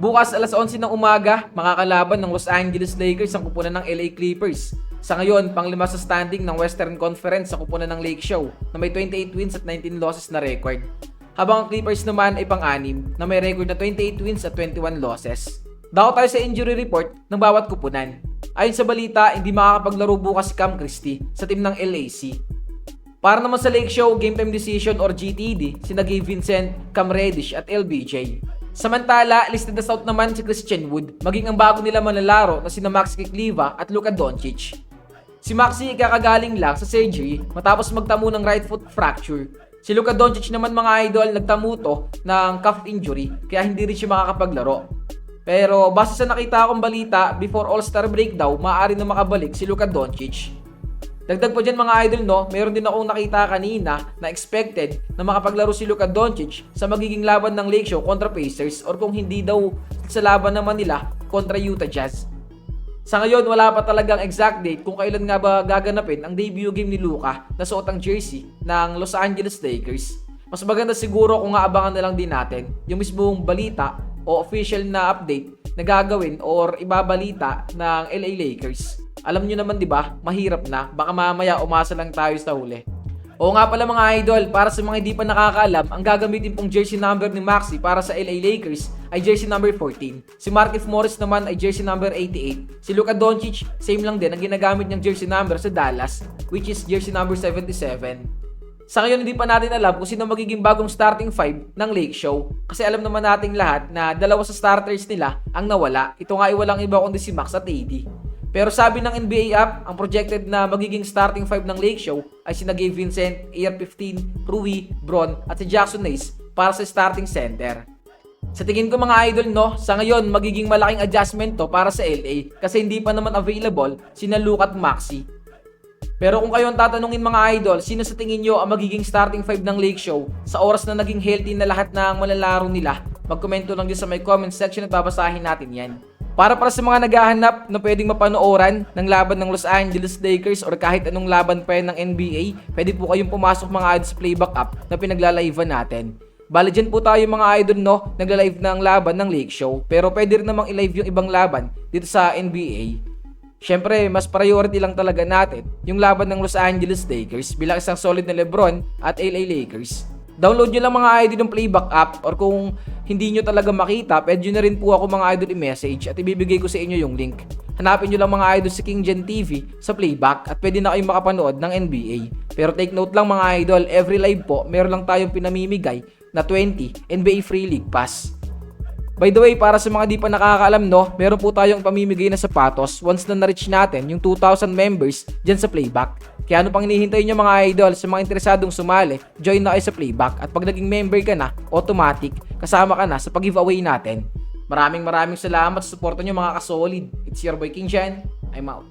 Bukas alas 11 ng umaga, makakalaban ng Los Angeles Lakers ang kupunan ng LA Clippers. Sa ngayon, panglima sa standing ng Western Conference sa kupunan ng Lake Show na may 28 wins at 19 losses na record. Habang ang Clippers naman ay pang-anim na may record na 28 wins at 21 losses. Dako tayo sa injury report ng bawat kupunan. Ayon sa balita, hindi makakapaglaro bukas si Cam Christie sa team ng LAC. Para naman sa Lake Show Game Time Decision or GTD, sina Gabe Vincent, Cam Reddish at LBJ. Samantala, listed na out naman si Christian Wood, maging ang bago nila manlalaro na sina Max Kikliva at Luka Doncic. Si Maxi ikakagaling lang sa surgery matapos magtamo ng right foot fracture. Si Luka Doncic naman mga idol nagtamo to ng calf injury kaya hindi rin siya makakapaglaro. Pero base sa nakita kong balita, before All-Star break daw, maaari na makabalik si Luka Doncic. Dagdag pa dyan mga idol no, meron din akong nakita kanina na expected na makapaglaro si Luka Doncic sa magiging laban ng Lake Show kontra Pacers or kung hindi daw sa laban naman nila kontra Utah Jazz. Sa ngayon, wala pa talagang exact date kung kailan nga ba gaganapin ang debut game ni Luka na suot ang jersey ng Los Angeles Lakers. Mas maganda siguro kung aabangan na lang din natin yung mismong balita o official na update na gagawin or ibabalita ng LA Lakers. Alam nyo naman 'di ba, mahirap na. Baka mamaya umasa lang tayo sa huli. Oo nga pala mga idol, para sa mga hindi pa nakakaalam, ang gagamitin pong jersey number ni Maxi para sa LA Lakers ay jersey number 14. Si Markif Morris naman ay jersey number 88. Si Luka Doncic, same lang din ang ginagamit niyang jersey number sa Dallas, which is jersey number 77. Sa ngayon, hindi pa natin alam kung sino magiging bagong starting five ng Lake Show. Kasi alam naman nating lahat na dalawa sa starters nila ang nawala. Ito nga ay walang iba kundi si Max at AD. Pero sabi ng NBA app, ang projected na magiging starting five ng Lake Show ay sina Gabe Vincent, AR-15, Rui, Bron at si Jackson Hayes para sa starting center. Sa tingin ko mga idol no, sa ngayon magiging malaking adjustment to para sa LA kasi hindi pa naman available sina Luke at Maxi. Pero kung kayo ang tatanungin mga idol, sino sa tingin nyo ang magiging starting five ng Lake Show sa oras na naging healthy na lahat ng malalaro nila? Magkomento lang dyan sa may comment section at babasahin natin yan. Para para sa mga naghahanap na pwedeng mapanooran ng laban ng Los Angeles Lakers or kahit anong laban pa yan ng NBA, pwede po kayong pumasok mga sa playback app na pinaglalaivan natin. Bali dyan po tayo mga idol no, nagla-live ng laban ng Lake Show. Pero pwede rin namang i-live yung ibang laban dito sa NBA. Siyempre, mas priority lang talaga natin yung laban ng Los Angeles Lakers bilang isang solid na Lebron at LA Lakers. Download nyo lang mga idol ng playback app or kung hindi nyo talaga makita, pwede nyo na rin po ako mga idol i-message at ibibigay ko sa inyo yung link. Hanapin nyo lang mga idol sa King Gen TV sa playback at pwede na kayong makapanood ng NBA. Pero take note lang mga idol, every live po, meron lang tayong pinamimigay na 20 NBA Free League Pass. By the way, para sa mga di pa nakakaalam no, meron po tayong pamimigay na sapatos once na na-reach natin yung 2,000 members dyan sa playback. Kaya ano pang hinihintay nyo mga idol sa mga interesadong sumali, join na kayo sa playback at pag naging member ka na, automatic, kasama ka na sa pag-giveaway natin. Maraming maraming salamat sa suporta nyo mga kasolid. It's your boy King Jan. I'm out.